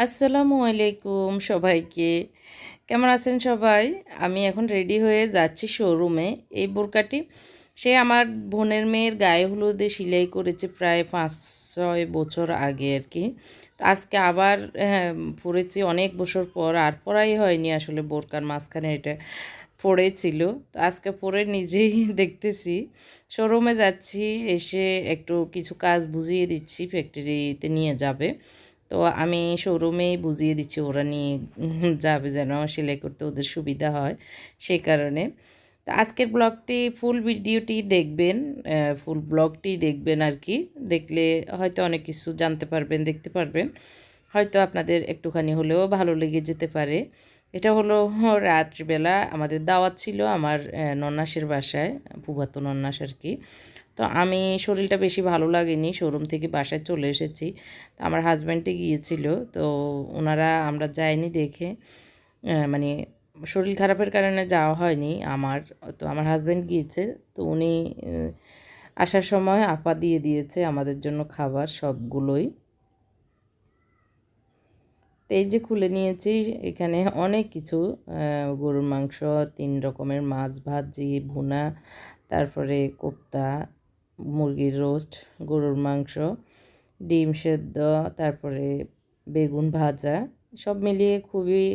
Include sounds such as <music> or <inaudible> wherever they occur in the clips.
আসসালামু আলাইকুম সবাইকে। কেমন আছেন সবাই? আমি এখন রেডি হয়ে যাচ্ছি শোরুমে এই বোরকাটি সে আমার বোনের মেয়ের গায়ে হলুদে সেলাই করেছে প্রায় পাঁচ ছয় বছর আগে আর কি। তো আজকে আবার হ্যাঁ, পরেছি অনেক বছর পর আর পরাই হয়নি আসলে বোরকার মাঝখানে এটা পড়েছিল। তো আজকে পরে নিজেই <laughs> দেখতেছি। শোরুমে যাচ্ছি এসে একটু কিছু কাজ বুঝিয়ে দিচ্ছি ফ্যাক্টরিতে নিয়ে যাবে। তো আমি শোরুমেই বুঝিয়ে দিচ্ছি ওরা নিয়ে <laughs> যাবে যেন সেলাই করতে ওদের সুবিধা হয় সেই কারণে। তো আজকের ব্লগটি ফুল ভিডিওটি দেখবেন ফুল ব্লগটি দেখবেন আর কি দেখলে হয়তো অনেক কিছু জানতে পারবেন, দেখতে পারবেন। হয়তো আপনাদের একটুখানি হলেও ভালো লেগে যেতে পারে। এটা হলো <laughs> রাত্রিবেলা আমাদের দাওয়াত ছিল আমার নন্নাসের বাসায় পুবাতো নন্নাস আর কি তো আমি শরীরটা বেশি ভালো লাগেনি, শোরুম থেকে বাসায় চলে এসেছি। তো আমার হাজব্যান্ডে গিয়েছিল, তো ওনারা আমরা যাইনি দেখে মানে শরীর খারাপের কারণে যাওয়া হয়নি আমার, তো আমার হাজব্যান্ড গিয়েছে, তো উনি আসার সময় আপা দিয়ে দিয়েছে আমাদের জন্য খাবার সবগুলোই। তো এই যে খুলে নিয়েছি, এখানে অনেক কিছু গরুর মাংস, তিন রকমের মাছ ভাজি, ভুনা, তারপরে কোপ্তা মুরগির রোস্ট, গরুর মাংস, ডিম সেদ্ধ, তারপরে বেগুন ভাজা, সব মিলিয়ে খুবই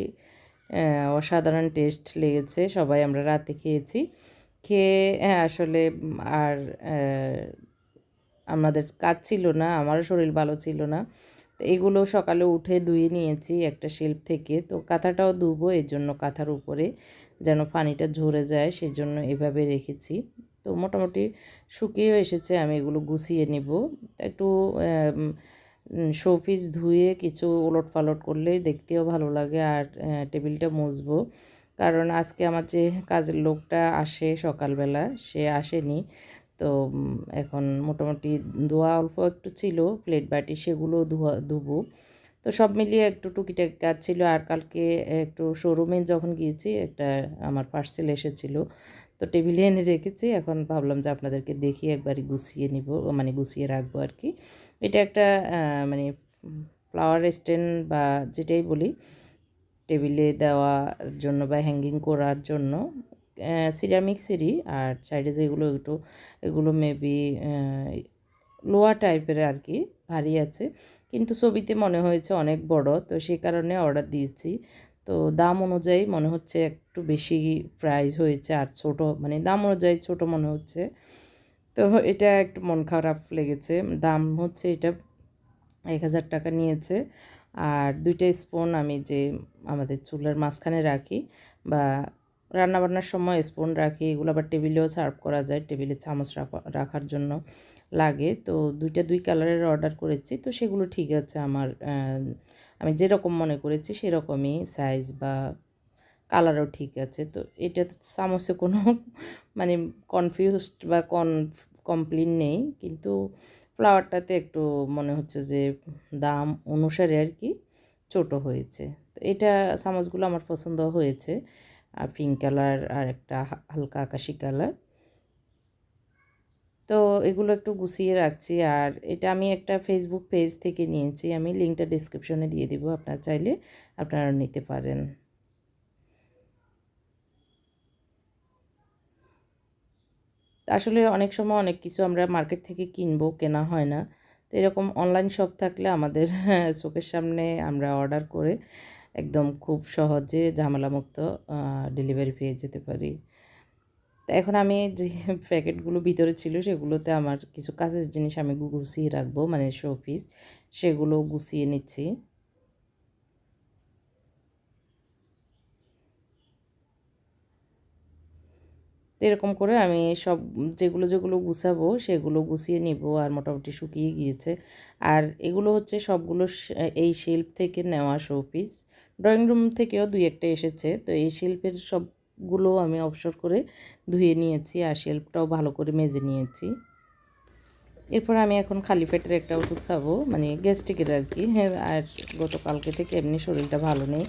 অসাধারণ টেস্ট লেগেছে। সবাই আমরা রাতে খেয়েছি। খেয়ে আসলে, আর আমাদের কাজ ছিল না, আমারও শরীর ভালো ছিল না। তো এগুলো সকালে উঠে ধুয়ে নিয়েছি একটা শিল্প থেকে। তো কাঁথাটাও ধুবো, এর জন্য কাঁথার উপরে যেন পানিটা ঝরে যায়, সেজন্য এভাবে রেখেছি। তো মোটামুটি শুকিয়েও এসেছে, আমি এগুলো গুছিয়ে নিব। একটু শোপিস ধুয়ে কিছু ওলট পালট করলে দেখতেও ভালো লাগে আর টেবিলটা মুছবো। কারণ আজকে আমার যে কাজের লোকটা আসে সকালবেলা, সে আসেনি। তো এখন মোটামুটি ধোয়া অল্প একটু ছিল প্লেট বাটি সেগুলো ধোয়া, ধুবো। তো সব মিলিয়ে একটু টুকিটাকি কাজ ছিল। আর কালকে একটু শোরুমে যখন গিয়েছি, একটা আমার পার্সেল এসেছিল। তো টেবিলে এনে রেখেছি, এখন ভাবলাম যে আপনাদেরকে দেখিয়ে একবারই গুছিয়ে নিব মানে গুছিয়ে রাখব আর কি। এটা একটা মানে ফ্লাওয়ার স্ট্যান্ড বা যেটাই বলি, টেবিলে দেওয়ার জন্য বা হ্যাঙ্গিং করার জন্য সিরামিক সিরি আর সাইডে যেগুলো একটু, এগুলো মেবি লোয়া টাইপের আর কি, ভারী আছে। কিন্তু ছবিতে মনে হয়েছে অনেক বড়, তো সেই কারণে অর্ডার দিয়েছি। তো দাম অনুযায়ী মনে হচ্ছে একটু বেশি প্রাইস হয়েছে আর ছোট মানে দাম অনুযায়ী ছোট মনে হচ্ছে। তো এটা একটু মন খারাপ লেগেছে। দাম হচ্ছে এটা এক হাজার টাকা নিয়েছে আর দুইটা স্পুন আমি যে আমাদের চুলার মাঝখানে রাখি বা রান্নাবান্নার সময় স্পুন রাখি, এগুলো আবার টেবিলেও সার্ভ করা যায় টেবিলে চামচ রাখার জন্য লাগে। তো দুইটা দুই কালারের অর্ডার করেছি। তো সেগুলো ঠিক আছে আমার আমি যেরকম মনে করেছি সেরকমই সাইজ বা কালারও ঠিক আছে। তো এটা চামচে কোনো <laughs> মানে কনফিউজড বা কন কমপ্লেন নেই। কিন্তু ফ্লাওয়ারটাতে একটু মনে হচ্ছে যে দাম অনুসারে আর কি ছোট হয়েছে। তো এটা চামচগুলো আমার পছন্দ হয়েছে। আর পিঙ্ক কালার আর একটা হালকা আকাশি কালার তো এগুলো একটু গুছিয়ে রাখছি। আর এটা আমি একটা ফেসবুক পেজ থেকে নিয়েছি। আমি লিঙ্কটা ডিসক্রিপশনে দিয়ে দিব। আপনারা চাইলে আপনারা নিতে পারেন। আসলে অনেক সময় অনেক কিছু আমরা মার্কেট থেকে কিনবো, কেনা হয় না। তো এরকম অনলাইন শপ থাকলে আমাদের <laughs> চোখের সামনে আমরা অর্ডার করে একদম খুব সহজে ঝামেলামুক্ত ডেলিভারি পেয়ে যেতে পারি। তো এখন আমি যে <laughs> প্যাকেটগুলো ভিতরে ছিল সেগুলোতে আমার কিছু কাজের জিনিস আমি গুছিয়ে রাখব মানে শোপিস সেগুলো গুছিয়ে নিচ্ছি। এরকম করে আমি সব যেগুলো যেগুলো গুছাবো সেগুলো গুছিয়ে নিব আর মোটামুটি শুকিয়ে গিয়েছে। আর এগুলো হচ্ছে সবগুলো এই শিল্প থেকে নেওয়া শোপিস ড্রয়িং রুম থেকেও দুই একটা এসেছে। তো এই শিল্পের সব গুলো আমি অবসর করে ধুয়ে নিয়েছি আর শেল্পটাও ভালো করে মেজে নিয়েছি। এরপর আমি এখন খালি পেটের একটা ওষুধ খাব মানে গ্যাস্ট্রিকের আর কি। হ্যাঁ আর গতকালকে থেকে এমনি শরীরটা ভালো নেই।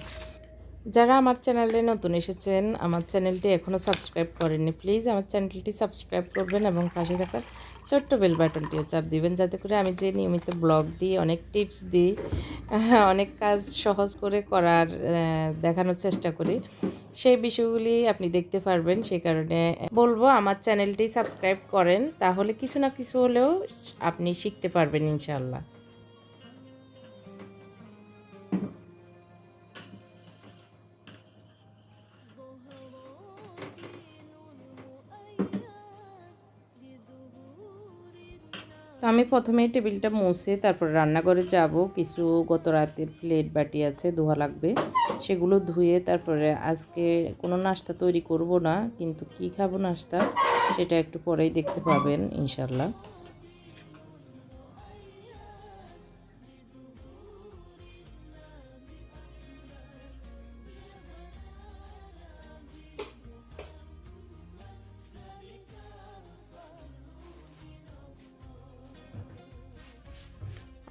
যারা আমার চ্যানেলে নতুন এসেছেন, আমার চ্যানেলটি এখনও সাবস্ক্রাইব করেননি, প্লিজ আমার চ্যানেলটি সাবস্ক্রাইব করবেন এবং পাশে থাকা ছোট্ট বেল বাটনটিও চাপ দিবেন, যাতে করে আমি যে নিয়মিত ব্লগ দিই, অনেক টিপস দিই, <laughs> অনেক কাজ সহজ করে করার দেখানোর চেষ্টা করি, সেই বিষয়গুলি আপনি দেখতে পারবেন, সেই কারণে বলব আমার চ্যানেলটি সাবস্ক্রাইব করেন, তাহলে কিছু না কিছু হলেও আপনি শিখতে পারবেন ইনশাল্লাহ তো আমি প্রথমে টেবিলটা মুছে তারপর রান্নাঘরে যাব। কিছু গত রাতের প্লেট বাটি আছে, ধোয়া লাগবে। সেগুলো ধুয়ে তারপরে আজকে কোনো নাস্তা তৈরি করব না, কিন্তু কি খাব নাস্তা সেটা একটু পরেই দেখতে পাবেন ইনশাল্লাহ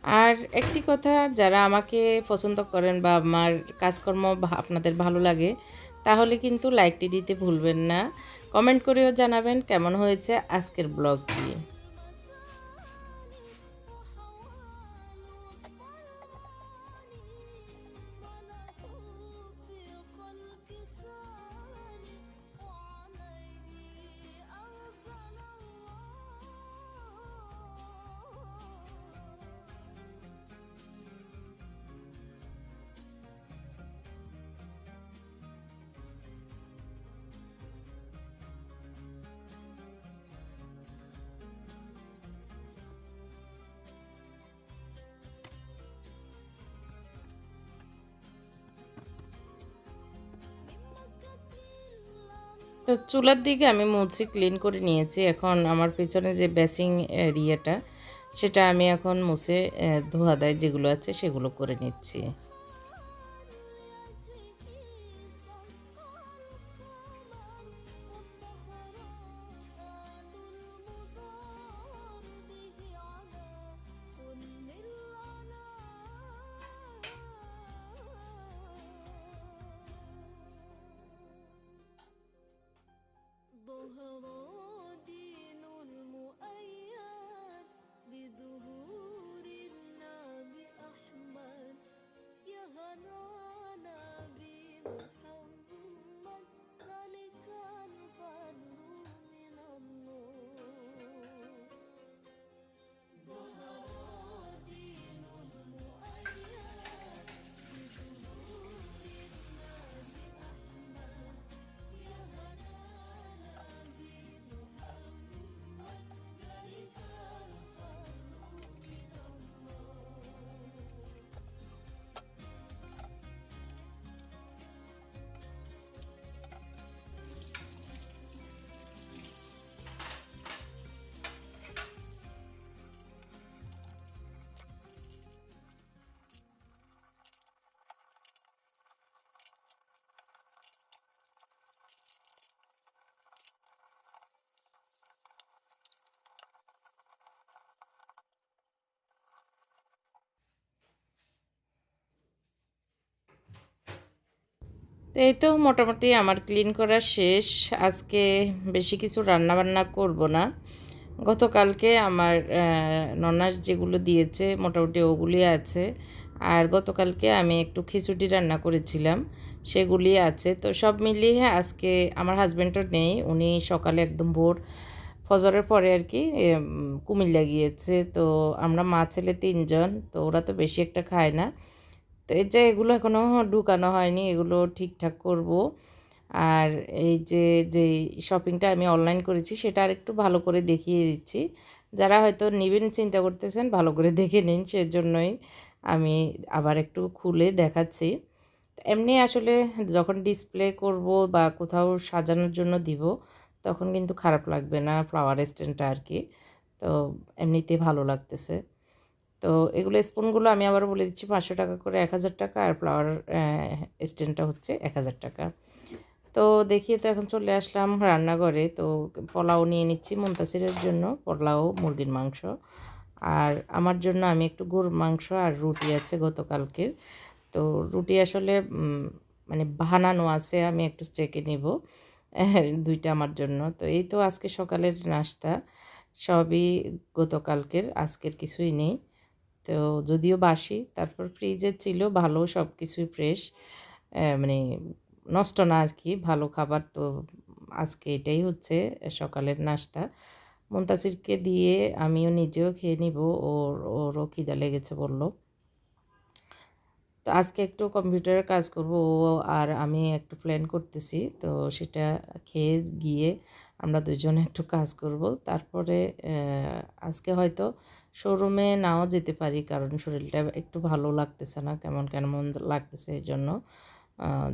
আর একটি কথা, যারা আমাকে পছন্দ করেন বা আমার কাজকর্ম আপনাদের ভালো লাগে, তাহলে কিন্তু লাইকটি দিতে ভুলবেন না। কমেন্ট করেও জানাবেন কেমন হয়েছে আজকের ব্লগটি। তো চুলার দিকে আমি মুছে ক্লিন করে নিয়েছি। এখন আমার পিছনে যে বেসিং এরিয়াটা সেটা আমি এখন মুছে ধোয়া দেয় যেগুলো আছে সেগুলো করে নিচ্ছি। তো এই তো মোটামুটি আমার ক্লিন করা শেষ। আজকে বেশি কিছু রান্না বান্না করব না। গতকালকে আমার ননাস যেগুলো দিয়েছে মোটামুটি ওগুলি আছে। আর গতকালকে আমি একটু খিচুড়ি রান্না করেছিলাম, সেগুলি আছে। তো সব মিলিয়ে আজকে আমার হাজব্যান্ডও নেই, উনি সকালে একদম ভোর ফজরের পরে আর কি কুমিল্লা গিয়েছে। তো আমরা মা ছেলে তিনজন, তো ওরা তো বেশি একটা খায় না। তো এই যে এগুলো এখনও ঢুকানো হয়নি, এগুলো ঠিকঠাক করব। আর এই যে যে শপিংটা আমি অনলাইন করেছি সেটা আর একটু ভালো করে দেখিয়ে দিচ্ছি। যারা হয়তো নেবেন, চিন্তা করতেছেন, ভালো করে দেখে নিন, সেজন্যই আমি আবার একটু খুলে দেখাচ্ছি। এমনি আসলে যখন ডিসপ্লে করব বা কোথাও সাজানোর জন্য দিব, তখন কিন্তু খারাপ লাগবে না ফ্লাওয়ার স্ট্যান্ডটা আর কি। তো এমনিতে ভালো লাগতেছে। তো এগুলো স্পুনগুলো আমি আবার বলে দিচ্ছি পাঁচশো টাকা করে এক হাজার টাকা আর ফ্লাওয়ার স্ট্যান্ডটা হচ্ছে এক হাজার টাকা। তো দেখিয়ে তো এখন চলে আসলাম রান্নাঘরে। তো পোলাও নিয়ে নিচ্ছি মুন্তাসিরের জন্য, পোলাও, মুরগির মাংস। আর আমার জন্য আমি একটু গরুর মাংস আর রুটি আছে গতকালকের। তো রুটি আসলে মানে বানানো আছে, আমি একটু চেকে নিব। <laughs> দুইটা আমার জন্য। তো এই তো আজকে সকালের নাস্তা। সবই গতকালকের, আজকের কিছুই নেই। তো যদিও বাসি, তারপর ফ্রিজে ছিল ভালো সব কিছুই ফ্রেশ মানে নষ্ট না আর কি, ভালো খাবার তো আজকে এটাই হচ্ছে, সকালের নাস্তা। মুন্তাসিরকে দিয়ে আমিও নিজেও খেয়ে নিব, ওর, ওরও খিদা লেগেছে বলল। তো আজকে একটু কম্পিউটারের কাজ করব, ও আর আমি একটু প্ল্যান করতেছি, তো সেটা খেয়ে গিয়ে আমরা দুজনে একটু কাজ করব। তারপরে আজকে হয়তো শোরুমে নাও যেতে পারি, কারণ শরীরটা একটু ভালো লাগতেছে না, কেমন কেমন লাগতেছে এই জন্য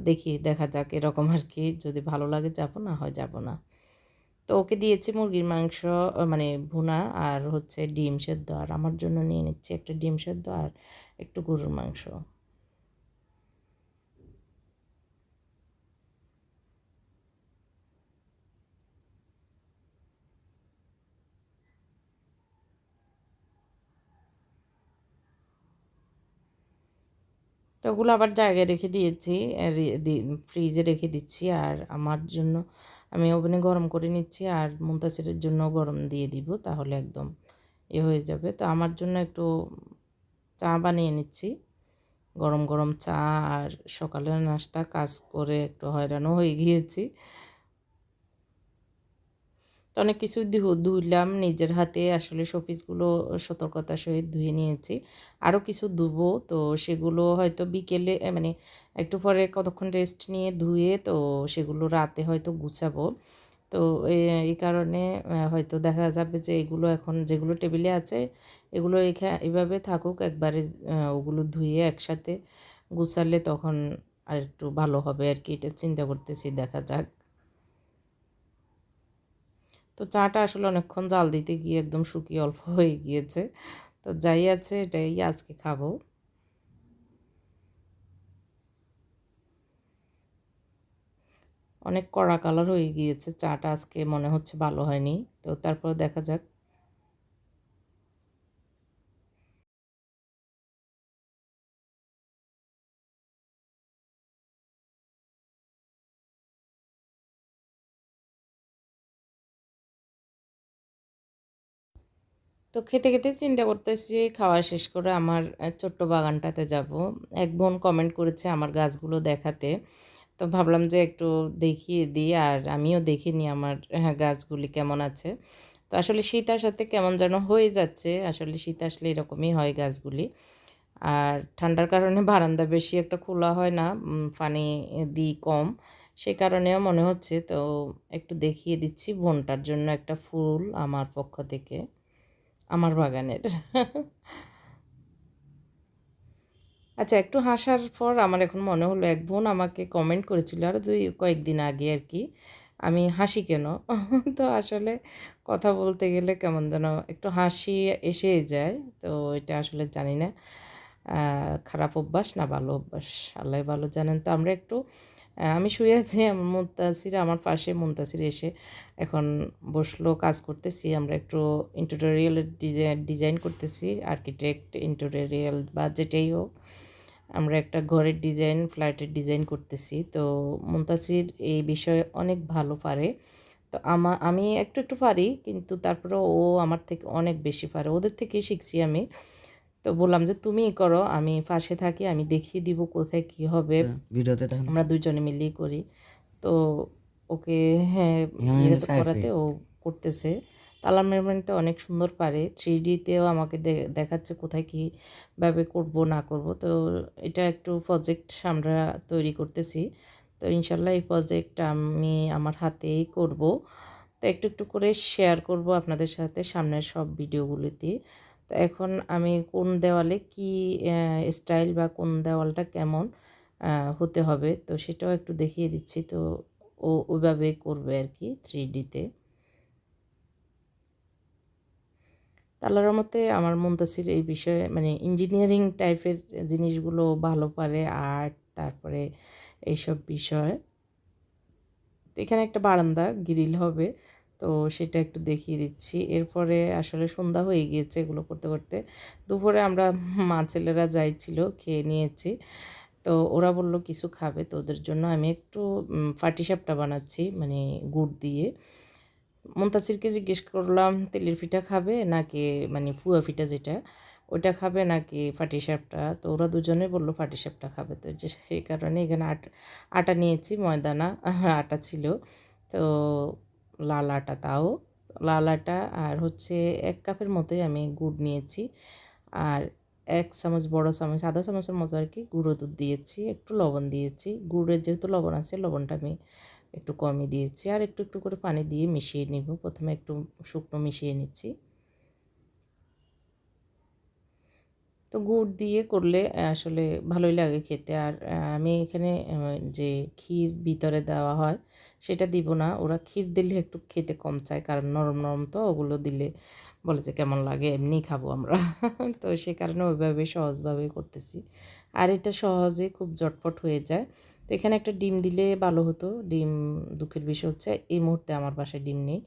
দেখি, দেখা যাক, এরকম আর কি, যদি ভালো লাগে যাব, না হয় যাব না। তো ওকে দিয়েছি মুরগির মাংস মানে ভুনা আর হচ্ছে ডিম সেদ্ধ, আর আমার জন্য নিয়ে নিচ্ছি একটা ডিম সেদ্ধ আর একটু গরুর মাংস। তো ওগুলো আবার জায়গায় রেখে দিয়েছি ফ্রিজে রেখে দিচ্ছি আর আমার জন্য আমি ওভেনে গরম করে নিচ্ছি আর মুন্তাসিরের জন্য গরম দিয়ে দিব তাহলে একদম এ হয়ে যাবে। তো আমার জন্য একটু চা বানিয়ে নিচ্ছি, গরম গরম চা আর সকালের নাস্তা, কাজ করে একটু হয়রানও হয়ে গিয়েছি। তো অনেক কিছু ধুইলাম নিজের হাতে। আসলে শোপিসগুলো সতর্কতার সহিত ধুয়ে নিয়েছি। আরও কিছু ধুবো, তো সেগুলো হয়তো বিকেলে মানে একটু পরে কতক্ষণ রেস্ট নিয়ে ধুয়ে তো সেগুলো রাতে হয়তো গুছাবো। তো এই কারণে হয়তো দেখা যাবে যে এগুলো এখন যেগুলো টেবিলে আছে, এগুলো এখানে এভাবে থাকুক, একবারে ওগুলো ধুয়ে একসাথে গুছালে তখন আর একটু ভালো হবে আর কি এটা চিন্তা করতেছি, দেখা যাক। তো চাটা আসলে অনেকক্ষণ জাল দিতে গিয়ে একদম শুকিয়ে অল্প <laughs> হয়ে গিয়েছে। তো যাই আছে এটাই আজকে খাব। অনেক কড়া কালার হয়ে গিয়েছে, চাটা আজকে মনে হচ্ছে ভালো হয়নি। তো তারপর দেখা যাক তো খেতে খেতে চিন্তা করতেছি খাওয়া শেষ করে আমার ছোট্ট বাগানটাতে যাব। এক বোন কমেন্ট করেছে আমার গাছগুলো দেখাতে। তো ভাবলাম যে একটু দেখিয়ে দিই আর আমিও দেখিনি আমার হ্যাঁ, গাছগুলি কেমন আছে। তো আসলে শীত আসাতে কেমন যেন হয়ে যাচ্ছে। আসলে শীত আসলে এরকমই হয় গাছগুলি। আর ঠান্ডার কারণে বারান্দা বেশি একটা খোলা হয় না পানি দিই কম। সে কারণেও মনে হচ্ছে তো একটু দেখিয়ে দিচ্ছি বোনটার জন্য একটা ফুল আমার পক্ষ থেকে। আমার বাগানের। আচ্ছা একটু হাসার পর আমার এখন মনে হলো এক বোন আমাকে কমেন্ট করেছিল, আর দুই, কয়েকদিন আগে আর কি। আমি হাসি কেন? তো আসলে কথা বলতে গেলে কেমন যেন একটু হাসি এসেই যায়, তো এটা আসলে জানি না। খারাপ অভ্যাস না ভালো অভ্যাস? আল্লাহ ভালো জানেন তো, আমরা একটু আমি শুয়ে আছি <laughs> আমার মুন্তাসির, আমার পাশে মুন্তাসির এসে এখন বসল, কাজ করতেছি। আমরা একটু ইন্টোরিয়ালের ডিজাইন ডিজাইন করতেছি আর্কিটেক্ট ইন্টোরিয়াল বা যেটাই হোক। আমরা একটা ঘরের ডিজাইন ফ্ল্যাটের ডিজাইন করতেছি। তো মুন্তাসির এই বিষয়ে অনেক ভালো পারে। তো আমা, আমি একটু একটু পারি, কিন্তু তারপরে ও আমার থেকে অনেক বেশি পারে। ওদের থেকেই শিখছি আমি। তো বললাম যে তুমিই করো আমি পাশে থাকি আমি দেখিয়ে দিব কোথায় কি হবে। হ্যাঁ, ভিডিওতে আমরা দুজনে মিলেই করি। তো ওকে হ্যাঁ করাতে ও করতেছে। তালা মেরমেন্টটা অনেক সুন্দর পারে। থ্রি ডিতেও আমাকে দেখাচ্ছে কোথায় কীভাবে করব না করব। তো এটা একটু প্রজেক্ট আমরা তৈরি করতেছি। তো ইনশাল্লাহ এই প্রজেক্ট আমি আমার হাতেই করব। তো একটু একটু করে শেয়ার করব আপনাদের সাথে সামনের সব ভিডিওগুলিতে তো এখন আমি কোন দেওয়ালে কি স্টাইল বা কোন দেওয়ালটা কেমন হতে হবে, তো সেটাও একটু দেখিয়ে দিচ্ছি, তো ও, ওইভাবে করবে আর কি থ্রি ডিতে তালার মতে আমার মুন্তাসির এই বিষয়ে মানে ইঞ্জিনিয়ারিং টাইপের জিনিসগুলো ভালো পারে আর্ট তারপরে এইসব বিষয়। এখানে একটা বারান্দা গ্রিল হবে তো সেটা একটু দেখিয়ে দিচ্ছি। এরপরে আসলে সন্ধ্যা হয়ে গিয়েছে এগুলো করতে করতে। দুপুরে আমরা মা ছেলেরা যাইছিল খেয়ে নিয়েছি। তো ওরা বলল, কিছু খাবে তো ওদের জন্য? আমি একটু ফাটিসাপটা বানাচ্ছি মানে গুড় দিয়ে। মুন্তাসিরকে জিজ্ঞেস করলাম, তেলের পিঠা খাবে নাকি মানে ফুয়া পিঠা যেটা, ওইটা খাবে নাকি ফাটিসাপটা? তো ওরা দুজনে বলল, ফাটিসাপটা খাবে তো। যে সেই কারণে এখানে আটা আটা নিয়েছি ময়দানা আটা ছিল। তো লাল আটা তাও। লাল আটা আর হচ্ছে এক কাপের মতোই আমি গুড় নিয়েছি। আর এক চামচ বড় চামচ আধা চামচের মতো আর কি গুঁড়ো দুধ দিয়েছি, একটু লবণ দিয়েছি। গুড়ের যেহেতু লবণ আছে, লবণটা আমি একটু কমই দিয়েছি। আর একটু একটু করে পানি দিয়ে মিশিয়ে নিব। প্রথমে একটু শুকনো মিশিয়ে নিচ্ছি। তো গুড় দিয়ে করলে আসলে ভালোই লাগে খেতে। আর আমি এখানে যে ক্ষীর ভিতরে দেওয়া হয়, সেটা দিব না। ওরা ক্ষীর দিলে একটু খেতে কম চায়, কারণ নরম নরম তো, ওগুলো দিলে বলে যে কেমন লাগে, এমনি খাব আমরা। <laughs> তো সে কারণে ওইভাবে সহজভাবে করতেছি। আর এটা সহজে খুব জটপট হয়ে যায়। তো এখানে একটা ডিম দিলে ভালো হতো। ডিম দুঃখের বিষয় হচ্ছে, এই মুহূর্তে আমার বাসায় ডিম নেই।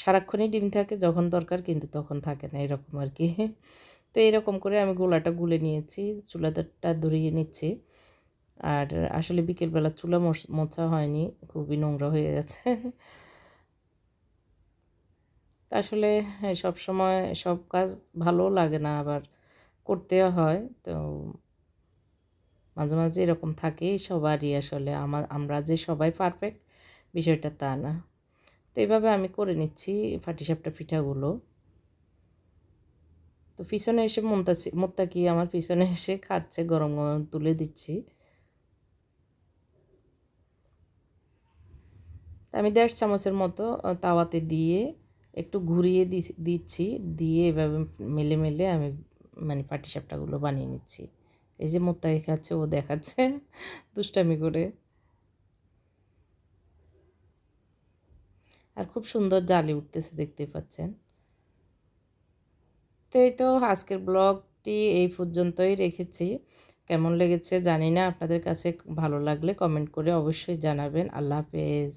সারাক্ষণই ডিম থাকে, যখন দরকার কিন্তু তখন থাকে না, এরকম আর কি। তো এরকম করে আমি গোলাটা গুলে নিয়েছি, চুলাটা ধরিয়ে নিচ্ছি। আর আসলে বিকেলবেলা চুলা মোছা হয়নি, খুবই নোংরা হয়ে গেছে। আসলে সব সময় সব কাজ ভালো লাগে না, আবার করতেও হয়। তো মাঝে মাঝে এরকম থাকেই সবারই আসলে আমার আমরা যে সবাই পারফেক্ট বিষয়টা তা না। তো এইভাবে আমি করে নিচ্ছি ফাটিসাপটা পিঠাগুলো। তো পিছনে এসে মমতাছি মোত্তাকি আমার পিছনে এসে খাচ্ছে? গরম গরম তুলে দিচ্ছি। আমি দেড় চামচের মতো তাওয়াতে দিয়ে একটু ঘুরিয়ে দিচ্ছি। দিয়ে এভাবে মেলে মেলে আমি মানে পাটিসাপটাগুলো বানিয়ে নিচ্ছি। এই যে মোত্তাকি খাচ্ছে, ও দেখাচ্ছে <laughs> দুষ্টামি করে। আর খুব সুন্দর জালি উঠতেছে, দেখতে পাচ্ছেন? এই তো আজকের ব্লগটি এই পর্যন্তই রেখেছি। কেমন লেগেছে জানি না, আপনাদের কাছে ভালো লাগলে কমেন্ট করে অবশ্যই জানাবেন। আল্লাহ হাফেজ।